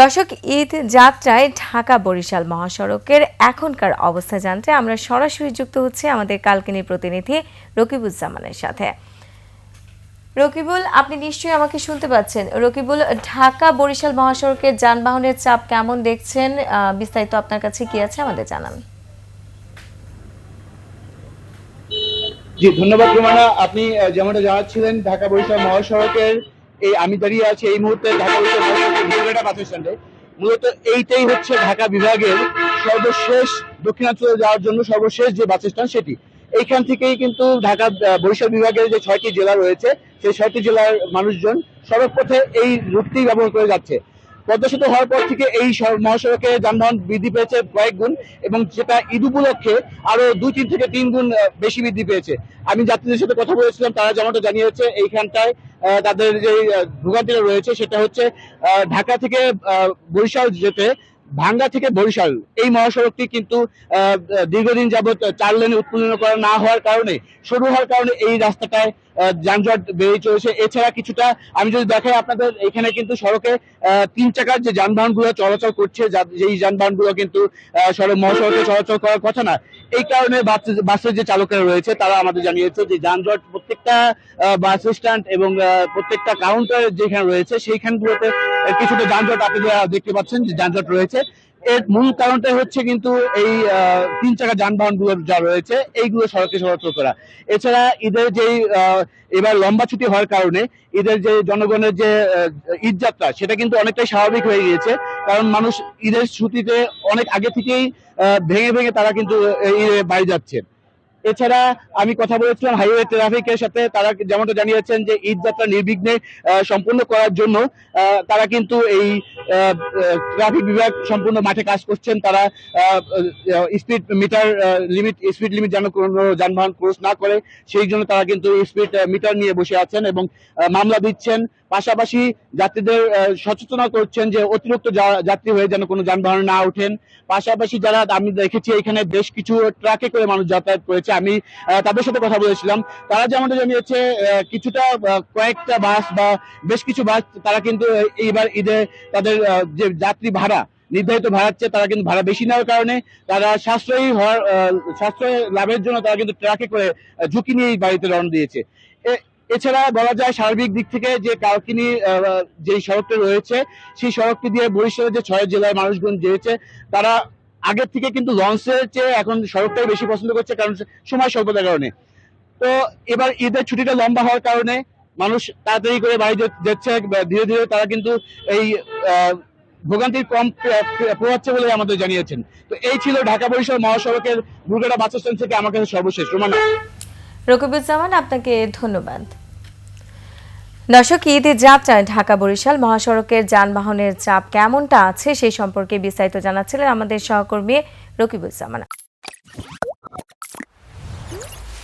দর্শক, ঈদ যাত্রায় ঢাকা বরিশাল মহাসড়কের এখনকার অবস্থা জানতে আমরা সরাসরি যুক্ত হচ্ছে আমাদের কালকিনি প্রতিনিধি রকিবুজ্জামানের সাথে। রকিবুল, আপনি নিশ্চয়ই আমাকে শুনতে পাচ্ছেন। রকিবুল, ঢাকা বরিশাল মহাসড়কের যানবাহনের চাপ কেমন দেখছেন? বিস্তারিত আপনার কাছে কি আছে আমাদের জানান। জি, ধন্যবাদ রুমানা। আপনি যেমনটা জানাচ্ছিলেন, ঢাকা বরিশাল মহাসড়কের এই আমি দাঁড়িয়ে আছি এই মুহূর্তে ঢাকা বরিশাল বাস স্ট্যান্ডে। মূলত এইটাই হচ্ছে ঢাকা বিভাগের সর্বশেষ দক্ষিণাঞ্চলে যাওয়ার জন্য সর্বশেষ যে বাস স্ট্যান্ড সেটি। এইখান থেকেই কিন্তু ঢাকা বরিশাল বিভাগের যে ছয়টি জেলা রয়েছে, সেই ছয়টি জেলার মানুষজন সড়ক পথে এই রুটটি ব্যবহার করে যাচ্ছে। পদ্মা সেতু হওয়ার পর থেকে এই মহাসড়কে যানবাহন বৃদ্ধি পেয়েছে কয়েক গুণ এবং সেটা ঈদ উপলক্ষে আরও দুই তিন থেকে তিন গুণ বেশি বৃদ্ধি পেয়েছে। আমি যাত্রীদের সাথে কথা বলেছিলাম, তারা যেমনটা জানিয়েছে, এইখানটায় তাদের যে ভোগান্তিটা রয়েছে সেটা হচ্ছে ঢাকা থেকে বরিশাল যেতে ভাঙ্গা থেকে বরিশাল। এই মহাসড়কটি কিন্তু দীর্ঘদিন যাবত চার লেনে উৎপন্ন করা না হওয়ার কারণে সরু হওয়ার কারণে এই রাস্তাটায় যানজট বেড়ে চলেছে। এছাড়া কিছুটা, আমি যদি দেখাই আপনাদের, এখানে কিন্তু সড়কে তিন চাকার যে যানবাহনগুলো চলাচল করছে যেই যানবাহনগুলো কিন্তু সড়ক, মহাসড়কে চলাচল করার কথা না, এই কারণে বাস- বাসের যে চালকেরা রয়েছে, তারা আমাদের জানিয়েছে যে যানজট প্রত্যেকটা বাস স্ট্যান্ড এবং প্রত্যেকটা কাউন্টার যেখানে রয়েছে, সেইখানগুলোতে কিছুটা যানজট আপনারা দেখতে পাচ্ছেন যে যানজট রয়েছে। এর মূল কারণটা হচ্ছে কিন্তু এই তিন চাকা যানবাহনগুলো যা রয়েছে, এইগুলো সড়কে চলাচল করা। এছাড়া ঈদের যে এবার লম্বা ছুটি হওয়ার কারণে ঈদের যে জনগণের যে ঈদ যাত্রা, সেটা কিন্তু অনেকটাই স্বাভাবিক হয়ে গিয়েছে। কারণ মানুষ ঈদের ছুটিতে অনেক আগে থেকেই ভেঙে ভেঙে তারা কিন্তু বাড়ি যাচ্ছে। এছাড়া আমি কথা বলেছিলাম হাইওয়ে ট্রাফিকের সাথে, তারা যেমনটা জানিয়েছেন যে ঈদ যাত্রা নির্বিঘ্নে সম্পূর্ণ করার জন্য তারা কিন্তু এই ট্রাফিক বিভাগ সম্পূর্ণ মাঠে কাজ করছেন। তারা speed meter limit speed limit যেন কোনো যানবাহন ক্রস না করে, সেই জন্য তারা কিন্তু স্পিড মিটার নিয়ে বসে আছেন এবং মামলা দিচ্ছেন। পাশাপাশি যাত্রীদের সচেতনা করছেন যে অতিরিক্ত যাত্রী হয়ে যেন কোনো যানবাহন না ওঠেন। পাশাপাশি যারা, আমি দেখেছি এখানে বেশ কিছু ট্রাকে করে মানুষ যাতায়াত করেছে। আমি তাদের সাথে কথা বলেছিলাম। তারা যেমনটা জানিয়েছে কিছুটা কয়েকটা বাস বা বেশ কিছু বাস, তারা কিন্তু এইবার ঈদে তাদের যে যাত্রী ভাড়া, নির্ধারিত ভাড়ার তারা কিন্তু ভাড়া বেশি নেওয়ার কারণে তারা সাশ্রয়ী হওয়ার সাশ্রয় লাভের জন্য তারা কিন্তু ট্রাকে করে ঝুঁকি নিয়ে বাড়িতে রওনা দিয়েছে। এছাড়া বলা যায় সার্বিক দিক থেকে যে কালকিনি যে সড়কটা রয়েছে, সেই সড়কটি দিয়ে বরিশালের যে ছয় জেলার মানুষজন যেয়েছে, তারা আগের থেকে কিন্তু লঞ্চের চেয়ে এখন সড়কটাই বেশি পছন্দ করছে, কারণ সময় স্বল্পতার কারণে। তো এবার ঈদের ছুটিটা লম্বা হওয়ার কারণে মানুষ তাড়াতাড়ি করে বাড়ি যাচ্ছে, ধীরে ধীরে তারা কিন্তু এই ভোগান্তির কম পোহাচ্ছে বলে আমাদের জানিয়েছেন। তো এই ছিল ঢাকা বরিশাল মহাসড়কের দুর্গাটা বাস স্ট্যান্ড থেকে আমার কাছে সর্বশেষ। রোমান। রকিবুজ্জামান, আপনাকে ধন্যবাদ। দর্শক, ঈদ যাত্রায় ঢাকা বরিশাল মহাসড়কের যানবাহনের চাপ কেমনটা আছে সেই সম্পর্কে বিস্তারিত জানাচ্ছিলেন আমাদের সহকর্মী রকিবুজ্জামান।